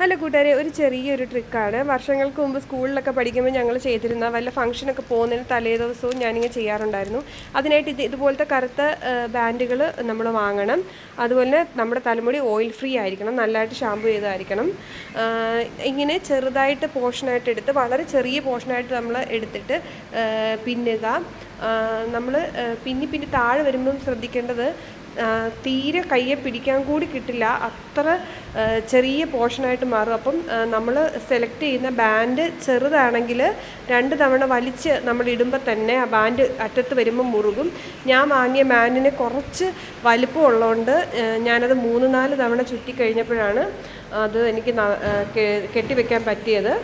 Hello കൂട്ടുകാരെ ഒരു ചെറിയൊരു ട്രിക്കാണ്. വർഷങ്ങൾക്ക് മുമ്പ് സ്കൂളിലൊക്കെ പഠിക്കുമ്പോൾ ഞങ്ങൾ ചെയ്തിരുന്ന വല്ല ഫംഗ്ഷനൊക്കെ പോകുന്നതിന് തലേ ദിവസവും ഞാനിങ്ങനെ ചെയ്യാറുണ്ടായിരുന്നു. അതിനായിട്ട് ഇത് ഇതുപോലത്തെ കറുത്ത ബാൻഡുകൾ നമ്മൾ വാങ്ങണം. അതുപോലെ നമ്മുടെ തലമുടി ഓയിൽ ഫ്രീ ആയിരിക്കണം. നല്ലതായിട്ട് ഷാമ്പു ചെയ്തായിരിക്കണം. ഇങ്ങനെ ചെറുതായിട്ട് പോർഷനായിട്ട് എടുത്ത് വളരെ ചെറിയ പോർഷനായിട്ട് നമ്മൾ എടുത്തിട്ട് പിന്നുക. നമ്മൾ പിന്നി പിന്നി താഴെ വരുമ്പം ശ്രദ്ധിക്കേണ്ടത് തീരെ കയ്യെ പിടിക്കാൻ കൂടി കിട്ടില്ല. അത്ര ചെറിയ പോർഷനായിട്ട് മാറും. അപ്പം നമ്മൾ സെലക്ട് ചെയ്യുന്ന ബാൻഡ് ചെറുതാണെങ്കിൽ രണ്ട് തവണ വലിച്ച് നമ്മൾ ഇടുമ്പോൾ തന്നെ ആ ബാൻഡ് അറ്റത്ത് വരുമ്പോൾ മുറുകും. ഞാൻ വാങ്ങിയ ബാൻഡിന് കുറച്ച് വലിപ്പം ഉള്ളതുകൊണ്ട് ഞാനത് മൂന്ന് നാല് തവണ ചുറ്റി കഴിഞ്ഞപ്പോഴാണ് അത് എനിക്ക് കെട്ടിവെക്കാൻ പറ്റിയത്.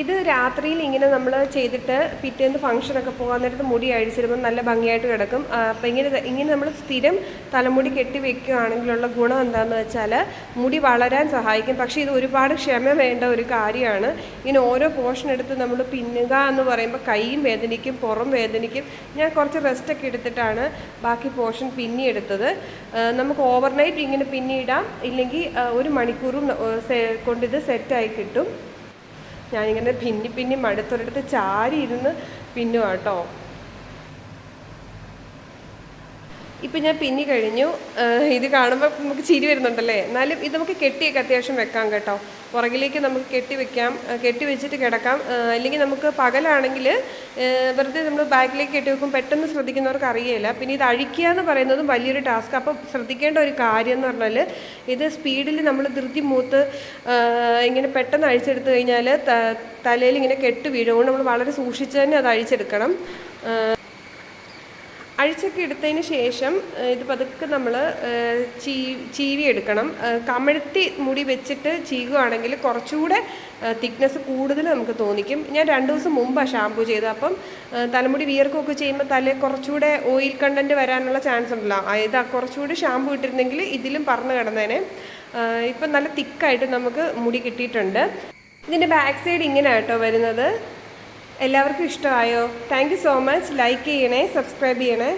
ഇത് രാത്രിയിൽ ഇങ്ങനെ നമ്മൾ ചെയ്തിട്ട് പിറ്റേന്ന് ഫംഗ്ഷനൊക്കെ പോകാൻ നേരത്ത് മുടി അഴിച്ചിരുമ്പോൾ നല്ല ഭംഗിയായിട്ട് കിടക്കും. അപ്പം ഇങ്ങനെ ഇങ്ങനെ നമ്മൾ സ്ഥിരം തലമുടി കെട്ടി വെക്കുകയാണെങ്കിലുള്ള ഗുണം എന്താണെന്ന് വെച്ചാൽ മുടി വളരാൻ സഹായിക്കും. പക്ഷേ ഇത് ഒരുപാട് ക്ഷമ വേണ്ട ഒരു കാര്യമാണ്. ഇങ്ങനെ ഓരോ പോർഷൻ എടുത്ത് നമ്മൾ പിന്നുക എന്ന് പറയുമ്പോൾ കൈയും വേദനിക്കും പുറം വേദനിക്കും. ഞാൻ കുറച്ച് റെസ്റ്റൊക്കെ എടുത്തിട്ടാണ് ബാക്കി പോർഷൻ പിന്നിയെടുത്തത് നമുക്ക് ഓവർനൈറ്റ് ഇങ്ങനെ പിന്നിയിടാം ഇല്ലെങ്കിൽ ഒരു മണിക്കൂറും കൊണ്ടിത് സെറ്റായി കിട്ടും. ഞാനിങ്ങനെ പിന്നി പിന്നി മടുത്തൊരിടത്ത് ചാരി ഇരുന്ന് പിന്നു കേട്ടോ ഇപ്പം ഞാൻ പിന്നി കഴിഞ്ഞു. ഇത് കാണുമ്പോൾ നമുക്ക് ചിരി വരുന്നുണ്ടല്ലേ? എന്നാലും ഇത് നമുക്ക് കെട്ടിയൊക്കെ അത്യാവശ്യം വെക്കാം കേട്ടോ. പുറകിലേക്ക് നമുക്ക് കെട്ടി വെക്കാം. കെട്ടി വെച്ചിട്ട് കിടക്കാം. അല്ലെങ്കിൽ നമുക്ക് പകലാണെങ്കിൽ വെറുതെ നമ്മൾ ബാക്കിലേക്ക് കെട്ടി വെക്കും. പെട്ടെന്ന് ശ്രദ്ധിക്കുന്നവർക്ക് അറിയില്ല പിന്നെ ഇത് അഴിക്കുക എന്ന് പറയുന്നതും വലിയൊരു ടാസ്ക്. അപ്പം ശ്രദ്ധിക്കേണ്ട ഒരു കാര്യം എന്ന് പറഞ്ഞാൽ ഇത് സ്പീഡിൽ നമ്മൾ ധൃതി മൂത്ത് ഇങ്ങനെ പെട്ടെന്ന് അഴിച്ചെടുത്ത് കഴിഞ്ഞാൽ തലയിൽ ഇങ്ങനെ കെട്ട് വീഴും. നമ്മൾ വളരെ സൂക്ഷിച്ച് തന്നെ അത് അഴിച്ചെടുക്കണം. അഴിച്ചൊക്കെ എടുത്തതിന് ശേഷം ഇത് പതുക്കെ നമ്മൾ ചീ ചീവി എടുക്കണം. കമഴ്ത്തി മുടി വെച്ചിട്ട് ചീകുവാണെങ്കിൽ കുറച്ചുകൂടെ തിക്നെസ് കൂടുതൽ നമുക്ക് തോന്നിക്കും. ഞാൻ രണ്ട് ദിവസം മുമ്പാണ് ഷാമ്പു ചെയ്തത്. അപ്പം തലമുടി വിയർക്കൊക്കെ ചെയ്യുമ്പോൾ തലയിൽ കുറച്ചുകൂടെ ഓയിൽ കണ്ടന്റ് വരാനുള്ള ചാൻസ് ഉണ്ടല്ലോ. ഇത് കുറച്ചുകൂടി ഷാമ്പു ഇട്ടിരുന്നെങ്കിൽ ഇതിലും പറഞ്ഞു കിടന്നേനെ. ഇപ്പം നല്ല തിക്കായിട്ട് നമുക്ക് മുടി കിട്ടിയിട്ടുണ്ട്. ഇതിന്റെ ബാക്ക് സൈഡ് ഇങ്ങനെ കേട്ടോ വരുന്നത്. എല്ലാവർക്കും ഇഷ്ടമായോ? താങ്ക് സോ മച്ച് ലൈക്ക് ചെയ്യണേ സബ്സ്ക്രൈബ് ചെയ്യണേ.